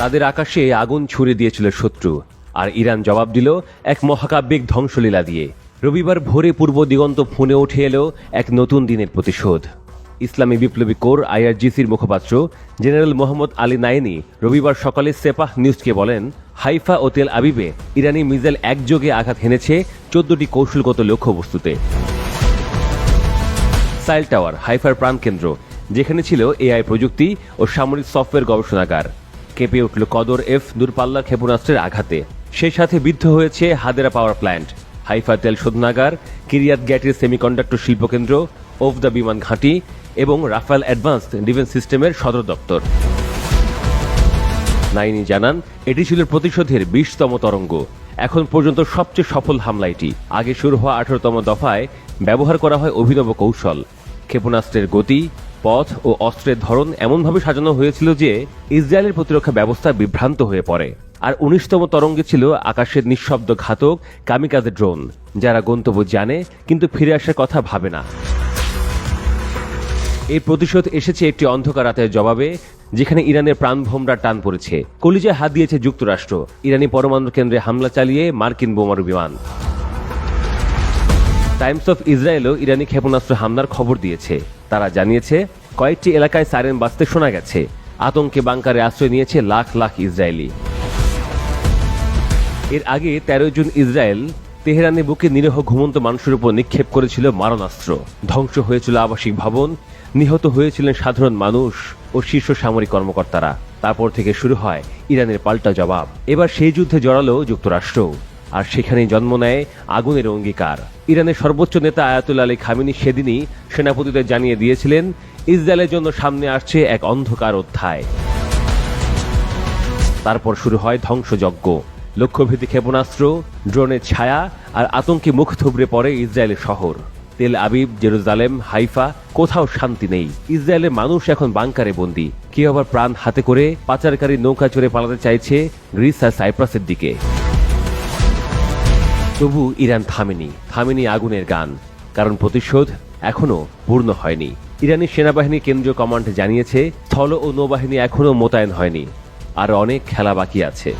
তাদের আকাশে আগুন ছুড়ে দিয়েছিল শত্রু। আর ইরান জবাব দিল, এক মহাকাব্যিক ধ্বংসলীলা দিয়ে। রবিবার ভোরে পূর্ব দিগন্ত ফোনে উঠে এলো এক নতুন দিনের প্রতিশোধ। ইসলামী বিপ্লবী কোর আইআরজিসির মুখপাত্র জেনারেল মোহাম্মদ আলী নাইনি রবিবার সকালে সেপাহ নিউজকে বলেন, হাইফা ও তেল আবিবে ইরানি মিসাইল একযোগে আঘাত হেনেছে চোদ্দটি কৌশলগত লক্ষ্যবস্তুতে। সাইল টাওয়ার হাইফার প্রাণকেন্দ্র, যেখানে ছিল এআই প্রযুক্তি ও সামরিক সফটওয়্যার গবেষণাগার। কেঁপে উঠল কদর এফ দূরপাল্লা ক্ষেপণাস্ত্রের আঘাতে। সেই সাথে বিদ্ধ হয়েছে হাদেরা পাওয়ার প্ল্যান্ট। হাইফা তেল শোধনাগার, কিরিয়াত গ্যাটের সেমিকন্ডাক্টর শিল্পকেন্দ্র দ্য বিমান ঘাঁটি এবং রাফায়েল অ্যাডভান্সড ডিফেন্স সিস্টেমের সদর দপ্তর। নাইনি জানান, এটি ছিল প্রতিশোধের বিশতম তরঙ্গ। এখন পর্যন্ত সবচেয়ে সফল হামলা এটি। আগে শুরু হওয়া আঠারোতম দফায় ব্যবহার করা হয় অভিনব কৌশল। ক্ষেপণাস্ত্রের গতি পথ ও অস্ত্রের ধরন এমনভাবে সাজানো হয়েছিল যে ইসরায়েলের প্রতিরক্ষা ব্যবস্থা বিভ্রান্ত হয়ে পড়ে। আর উনিশতম তরঙ্গে ছিল আকাশের নিঃশব্দ ঘাতক কামিকাজে ড্রোন, যারা গন্তব্য জানে কিন্তু ফিরে আসার কথা ভাবে না। এই প্রতিশোধ এসেছে একটি অন্ধকার রাতের জবাবে, যেখানে ইরানের প্রাণভোমরা টান পড়েছে। কলিজায় হাত দিয়েছে যুক্তরাষ্ট্র। ইরানি পরমাণু কেন্দ্রে হামলা চালিয়ে মার্কিন বোমারু বিমান। টাইমস অফ ইসরায়েলও ইরানি ক্ষেপণাস্ত্র হামলার খবর দিয়েছে। তারা জানিয়েছে, কয়েকটি এলাকায় সাইরেন বাজতে শোনা গেছে। আতঙ্কে বাংকারে আশ্রয় নিয়েছে লাখ লাখ ইসরায়েলি। এর আগে তেরো জুন ইসরায়েল তেহরানে বুকে নিরীহ ঘুমন্ত মানুষের উপর নিক্ষেপ করেছিল মারণাস্ত্র। ধ্বংস হয়েছিল আবাসিক ভবন, নিহত হয়েছিলেন সাধারণ মানুষ ও শীর্ষ সামরিক কর্মকর্তারা। তারপর থেকে শুরু হয় ইরানের পাল্টা জবাব। এবার সেই যুদ্ধে জড়ালো যুক্তরাষ্ট্র আর সেখানেই জন্ম নেয় আগুনের অঙ্গীকার। ইরানের সর্বোচ্চ নেতা আয়াতুল আলী খামিনি সেদিনই সেনাপতিদের জানিয়ে দিয়েছিলেন, ইসরায়েলের জন্য সামনে আসছে এক অন্ধকার অধ্যায়। তারপর শুরু হয় ধ্বংসযজ্ঞ। লক্ষ্যভেদী ক্ষেপণাস্ত্র, ড্রোনের ছায়া আর আতঙ্কে মুখ থুবড়ে পড়ে ইসরায়েলের শহর। তেল আবিব, জেরুজালেম, হাইফা, কোথাও শান্তি নেই। ইসরায়েলের মানুষ এখন বাংকারে বন্দি। কেউ আবার প্রাণ হাতে করে পাচারকারী নৌকা চড়ে পালাতে চাইছে গ্রিস আর সাইপ্রাসের দিকে। তবু ইরান থামেনি থামেনি আগুনের গান, কারণ প্রতিশোধ এখনও পূর্ণ হয়নি। ইরানি সেনাবাহিনী কেন্দ্রীয় কমান্ড জানিয়েছে, স্থল ও নৌবাহিনী এখনও মোতায়েন হয়নি, আর অনেক খেলা বাকি আছে।